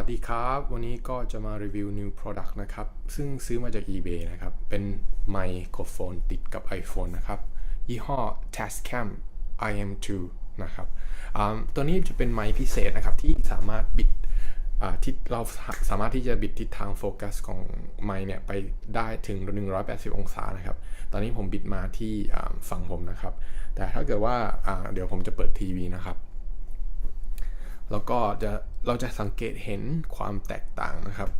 ัสดีครับ วันนี้ก็จะมารีวิว new product นะครับ ซึ่งซื้อมาจาก eBay นะครับ เป็นไมโครโฟนติดกับ iPhone นะครับ ยี่ห้อ Tascam IM2 นะครับตัวนี้จะเป็นไมค์พิเศษนะครับ ที่สามารถบิดทิศเราสามารถที่จะบิดทิศทางโฟกัสของไมค์เนี่ยไปได้ถึง 180 องศานะครับ ตอนนี้ผมบิดมาที่ฝั่งผมนะครับ แต่ถ้าเกิดว่าเดี๋ยวผมจะเปิดทีวีนะครับ แล้วก็จะเราจะสังเกตเห็นความแตกต่างนะครับ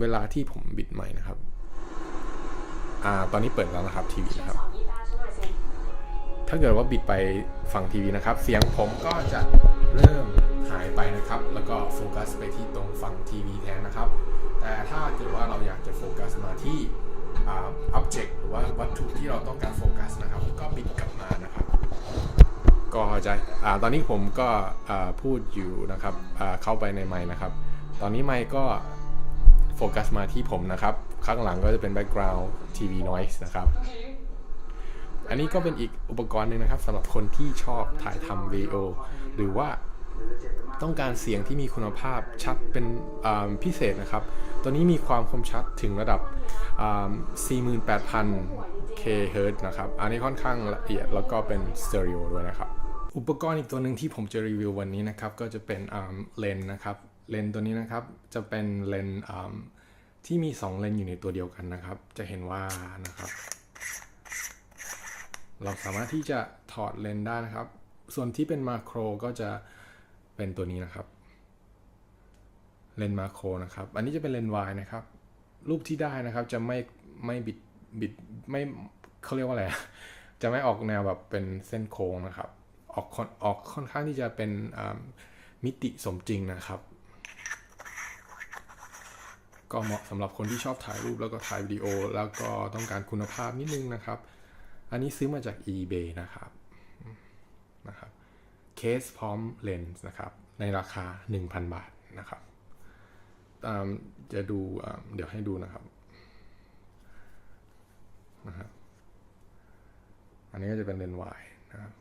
เวลาที่ผมบิดใหม่นะครับอ่าตอนนี้เปิดแล้วนะครับทีวีนะครับ ถ้าเกิดว่าบิดไปฝั่งทีวีนะครับ เสียงผมก็จะเริ่มหายไปนะครับ แล้วก็โฟกัสไปที่ตรงฝั่งทีวีแทนนะครับ แต่ถ้าเกิดว่าเราอยากจะโฟกัสมาที่อ่า object หรือว่าวัตถุที่เราต้องการโฟกัสนะครับ ก็บิดกลับมานะครับ ก็จะอ่าตอนนี้ผมก็อ่าพูดอยู่นะครับอ่าเข้าไปในไมค์นะครับ ตอนนี้ไมค์ก็โฟกัสมาที่ผมนะครับ ข้างหลังก็จะเป็น background TV noise นะครับ อันนี้ก็เป็นอีกอุปกรณ์หนึ่งนะครับสำหรับคนที่ชอบถ่ายทำวิดีโอ หรือว่าต้องการเสียงที่มีคุณภาพชัดเป็นพิเศษนะครับ ตัวนี้มีความคมชัดถึงระดับอ่า48,000 K Hz นะครับ อันนี้ค่อนข้างละเอียดแล้วก็เป็นสเตอริโอด้วยนะครับ อุปกรณ์อีกตัวหนึ่งที่ผมจะรีวิววันนี้นะครับก็จะเป็นเลนนะครับเลนตัวนี้นะครับจะเป็นเลนที่มี 2 เลนอยู่ในตัวเดียวกันนะครับ จะเห็นว่านะครับ เราสามารถที่จะถอดเลนได้นะครับ ส่วนที่เป็นมาโครก็จะเป็นตัวนี้นะครับเลนมาโครนะครับ อันนี้จะเป็นเลนวายนะครับ รูปที่ได้นะครับจะไม่ไม่บิดบิดไม่เขาเรียกว่าอะไร จะไม่ออกแนวแบบเป็นเส้นโค้งนะครับ ออกค่อนออกค่อนข้างที่จะเป็นมิติสมจริงนะครับ ก็เหมาะสำหรับคนที่ชอบถ่ายรูปแล้วก็ถ่ายวิดีโอ แล้วก็ต้องการคุณภาพนิดนึงนะครับ อันนี้ซื้อมาจาก eBay นะครับนะครับเคสพร้อมเลนส์นะครับ ในราคา 1,000 บาทนะครับจะดูเดี๋ยวให้ดูนะครับนะครับ อันนี้ก็จะเป็นเลนส์วายนะครับ